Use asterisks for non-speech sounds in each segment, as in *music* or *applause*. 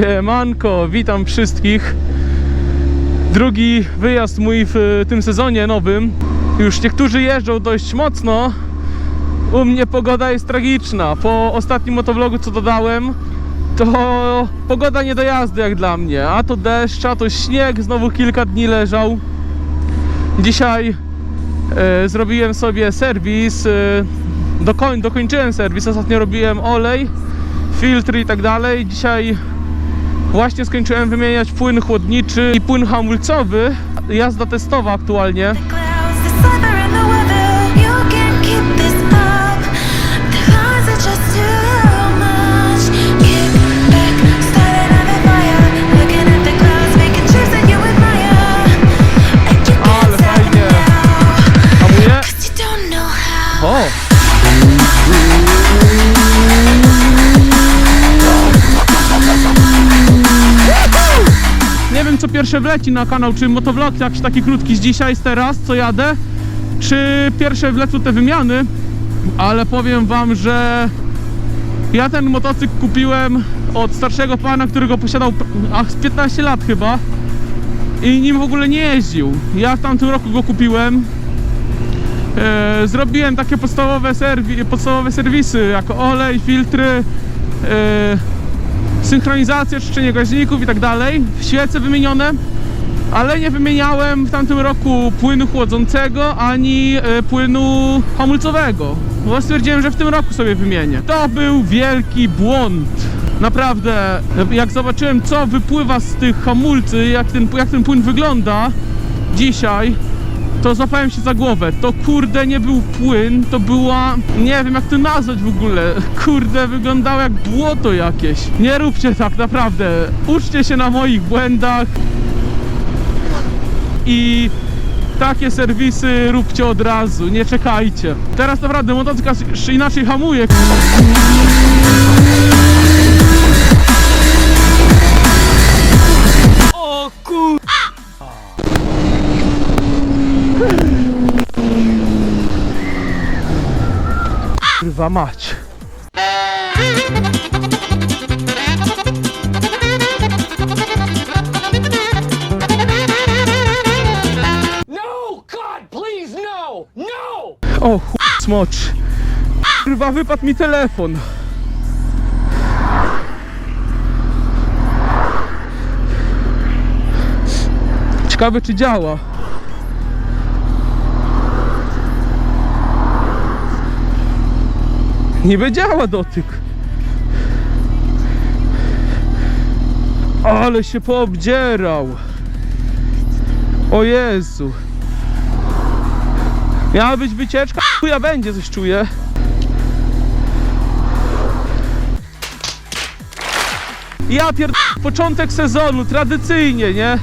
Siemanko, witam wszystkich. Drugi wyjazd mój w e, tym sezonie nowym. Już niektórzy jeżdżą dość mocno. U mnie pogoda jest tragiczna. Po ostatnim motovlogu, co dodałem, to pogoda nie do jazdy jak dla mnie. A to deszcz, a to śnieg, znowu kilka dni leżał. Dzisiaj e, zrobiłem sobie serwis. E, dokoń, dokończyłem serwis. Ostatnio robiłem olej, filtry i tak dalej. Dzisiaj właśnie skończyłem wymieniać płyn chłodniczy i płyn hamulcowy. Jazda testowa aktualnie. Wleci na kanał, czy motovlog jakiś taki krótki z dzisiaj, z teraz, co jadę, czy pierwsze wlecą te wymiany, ale powiem wam, że ja ten motocykl kupiłem od starszego pana, którego posiadał ach, z 15 lat chyba i nim w ogóle nie jeździł. Ja w tamtym roku go kupiłem, E, zrobiłem takie podstawowe, serwi podstawowe serwisy, jako olej, filtry, e, synchronizację, czyszczenie gaźników i tak dalej, świece wymienione, ale nie wymieniałem w tamtym roku płynu chłodzącego ani e, płynu hamulcowego, bo stwierdziłem, że w tym roku sobie wymienię. To był wielki błąd. Naprawdę, jak zobaczyłem co wypływa z tych hamulcy, jak ten, jak ten płyn wygląda dzisiaj, to złapałem się za głowę. To kurde nie był płyn, to była. Nie wiem jak to nazwać w ogóle. *laughs* Kurde, wyglądało jak błoto jakieś. Nie róbcie tak, naprawdę. Uczcie się na moich błędach. I takie serwisy róbcie od razu, nie czekajcie. Teraz naprawdę motocykl inaczej hamuje. Kurwa mać. No! God, please, no! No! O chuj smocz. Kurwa wypadł mi telefon. Ciekawe czy działa. Niby działa dotyk. Ale się poobdzierał. O Jezu. Miała być wycieczka, ja będzie, coś czuję. Ja pierd... początek sezonu, tradycyjnie, nie?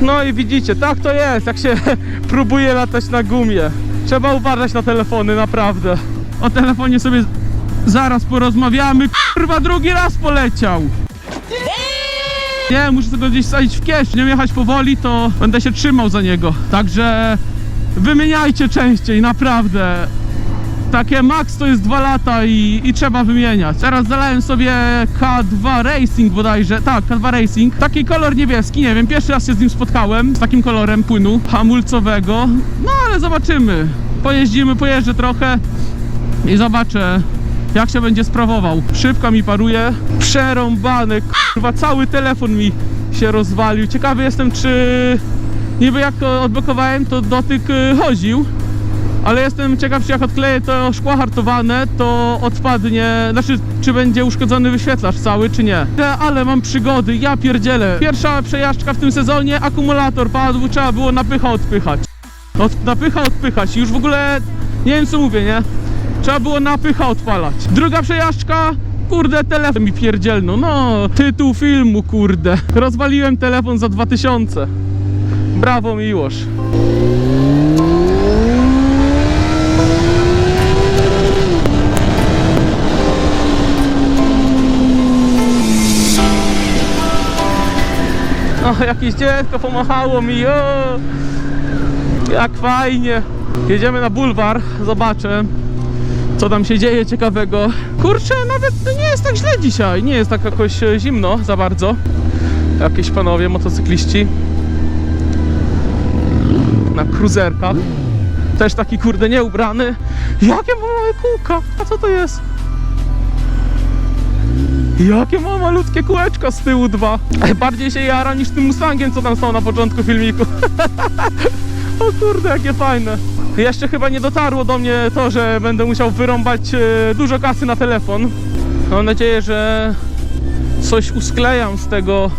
No i widzicie, tak to jest, jak się *laughs* próbuje latać na gumie. Trzeba uważać na telefony, naprawdę. O telefonie sobie zaraz porozmawiamy. Kurwa, drugi raz poleciał. Nie, muszę tego gdzieś wsadzić w kieszeń. Nie jechać powoli, to będę się trzymał za niego. Także wymieniajcie częściej, naprawdę. Takie max to jest 2 lata i, i trzeba wymieniać. Teraz zalałem sobie K2 Racing bodajże. Tak, K2 Racing. Taki kolor niebieski, nie wiem, pierwszy raz się z nim spotkałem. Z takim kolorem płynu hamulcowego. No ale zobaczymy. Pojeździmy, pojeżdżę trochę i zobaczę jak się będzie sprawował. Szybko mi paruje. Przerąbane, kurwa, cały telefon mi się rozwalił. Ciekawy jestem, czy niby jak odblokowałem, to dotyk y, chodził. Ale jestem ciekaw, czy jak odkleję to szkło hartowane, to odpadnie, znaczy, czy będzie uszkodzony wyświetlacz cały, czy nie. Ale mam przygody, ja pierdzielę. Pierwsza przejażdżka w tym sezonie, akumulator padł, trzeba było napycha odpychać. Od, napycha odpychać, już w ogóle nie wiem co mówię, nie? Trzeba było napycha odpalać. Druga przejażdżka, kurde, telefon mi pierdzielno. No, tytuł filmu, kurde. Rozwaliłem telefon za 2000. Brawo, Miłosz. O, jakieś dziecko pomachało mi, o! Jak fajnie. Jedziemy na bulwar, zobaczę. co tam się dzieje ciekawego. Kurczę, nawet nie jest tak źle dzisiaj. Nie jest tak jakoś e, zimno za bardzo. Jakieś panowie motocykliści na kruzerkach. Też taki kurde nieubrany. Jakie ma małe kółka? A co to jest? Jakie ma malutkie kółeczko z tyłu dwa. Bardziej się jara niż tym Mustangiem, co tam stał na początku filmiku. *laughs* o kurde, jakie fajne. Jeszcze chyba nie dotarło do mnie to, że będę musiał wyrąbać e, dużo kasy na telefon. Mam nadzieję, że coś usklejam z tego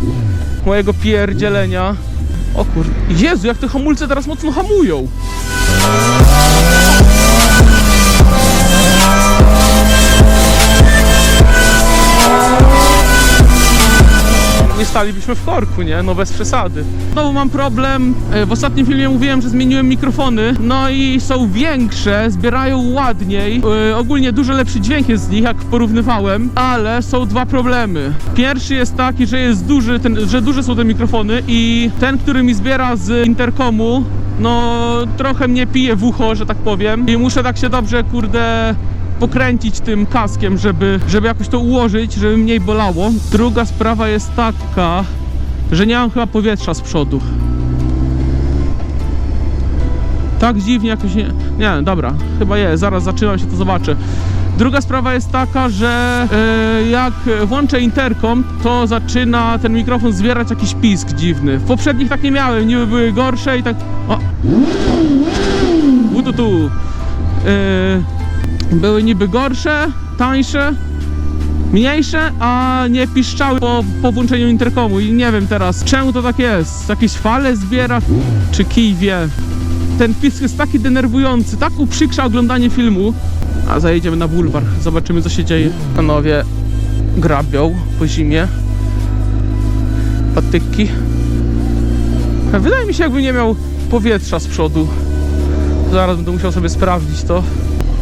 mojego pierdzielenia. O kurde, Jezu, jak te hamulce teraz mocno hamują. Nie stalibyśmy w korku, nie? No bez przesady. Znowu mam problem. E, W ostatnim filmie mówiłem, że zmieniłem mikrofony. No i są większe, zbierają ładniej. E, Ogólnie dużo lepszy dźwięk jest z nich, jak porównywałem, ale są dwa problemy. Pierwszy jest taki, że jest duży, ten, że duże są te mikrofony i ten, który mi zbiera z interkomu, no trochę mnie pije w ucho, że tak powiem. I muszę tak się dobrze, kurde, pokręcić tym kaskiem, żeby, żeby jakoś to ułożyć, żeby mniej bolało. Druga sprawa jest taka, że nie mam chyba powietrza z przodu. Tak dziwnie jakoś nie... Nie, dobra, chyba jest, zaraz zaczynam się to zobaczę. Druga sprawa jest taka, że e, jak włączę interkom, to zaczyna ten mikrofon zwierać jakiś pisk dziwny. W poprzednich tak nie miałem, niby były gorsze i tak... O! Tu, tu. Były niby gorsze, tańsze, mniejsze, a nie piszczały po, po włączeniu interkomu i nie wiem teraz czemu to tak jest, jakieś fale zbiera, czy kij wie. Ten pisk jest taki denerwujący, tak uprzykrza oglądanie filmu. A zajedziemy na bulwar, zobaczymy co się dzieje. Panowie grabią po zimie. Patyki. Wydaje mi się jakby nie miał powietrza z przodu. Zaraz będę musiał sobie sprawdzić to.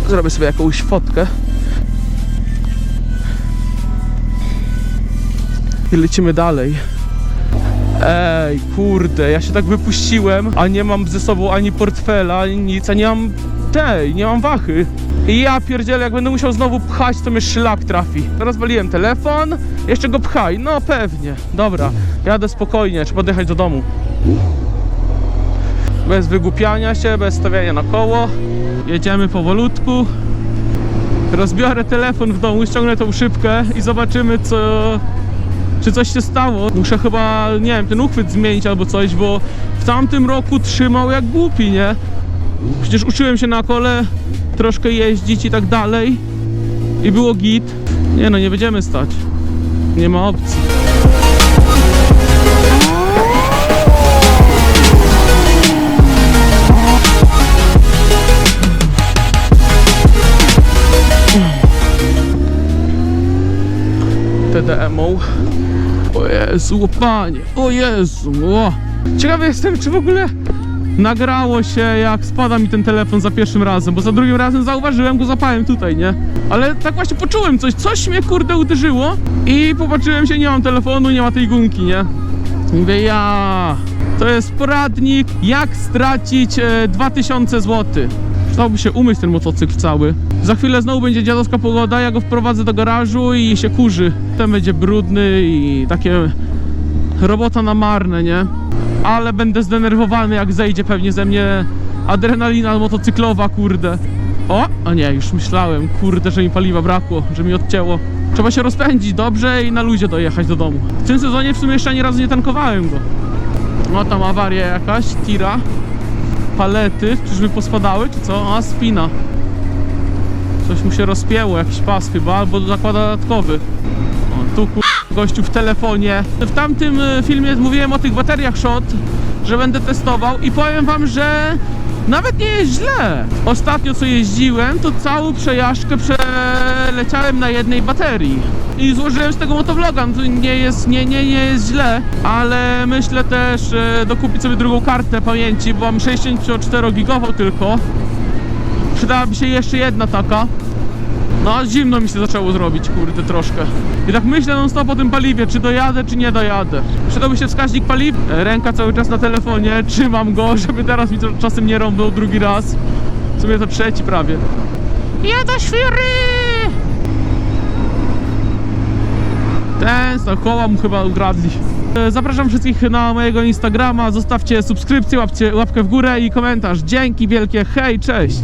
Zrobię sobie jakąś fotkę. I lecimy dalej. Ej, kurde, ja się tak wypuściłem, a nie mam ze sobą ani portfela, ani nic, a nie mam tej, nie mam wachy. I ja pierdzielę, jak będę musiał znowu pchać, to mnie szlak trafi. Rozwaliłem telefon, jeszcze go pchaj, no pewnie. Dobra, jadę spokojnie, trzeba dojechać do domu. Bez wygłupiania się, bez stawiania na koło. Jedziemy powolutku. Rozbiorę telefon w domu, ściągnę tą szybkę i zobaczymy co... Czy coś się stało. Muszę chyba, nie wiem, ten uchwyt zmienić albo coś, bo w tamtym roku trzymał jak głupi, nie? Przecież uczyłem się na kole troszkę jeździć i tak dalej. I było git. Nie no, nie będziemy stać. Nie ma opcji. TDM-ą. O Jezu, panie, o Jezu, o. Ciekawy jestem, czy w ogóle nagrało się, jak spada mi ten telefon za pierwszim razem, bo za drugim razem zauważyłem go, zapałem tutaj, nie? Ale tak właśnie poczułem coś, coś mnie kurde uderzyło i popatrzyłem się, nie mam telefonu, nie ma tej gumki, nie? Mówię, ja, to jest poradnik, jak stracić e, 2000 zł. Przydałoby się umyć ten motocykl cały. Za chwilę znowu będzie dziadowska pogoda, ja go wprowadzę do garażu i się kurzy. Ten będzie brudny i takie robota na marne, nie? Ale będę zdenerwowany, jak zejdzie pewnie ze mnie adrenalina motocyklowa, kurde. O, a nie, już myślałem, kurde, że mi paliwa brakło, że mi odcięło. Trzeba się rozpędzić dobrze i na luzie dojechać do domu. W tym sezonie w sumie jeszcze ani razu nie tankowałem go. No tam awaria jakaś, tira. Palety, czyżby pospadały, czy co? A, spina. Coś mu się rozpięło, jakiś pas chyba, albo zakłada dodatkowy. O, tu kur... gościu w telefonie. W tamtym e, filmie mówiłem o tych bateriach shot, że będę testował i powiem wam, że nawet nie jest źle. Ostatnio co jeździłem, to całą przejażdżkę przeleciałem na jednej baterii. I złożyłem z tego motovloga, no to nie jest, nie, nie, nie jest źle, ale myślę też e, dokupić sobie drugą kartę pamięci, bo mam 64 gigową tylko. Przydałaby się jeszcze jedna taka. No, zimno mi się zaczęło zrobić, kurde, troszkę. I tak myślę non stop o tym paliwie, czy dojadę, czy nie dojadę. Przydałby się wskaźnik paliw. E, Ręka cały czas na telefonie, *laughs* trzymam go, żeby teraz mi to czasem nie rąbnął drugi raz. W sumie to trzeci prawie. Ja świry! Ten, to koła mu chyba ukradli. E, Zapraszam wszystkich na mojego Instagrama, zostawcie subskrypcję, łapcie, łapkę w górę i komentarz. Dzięki wielkie, hej, cześć!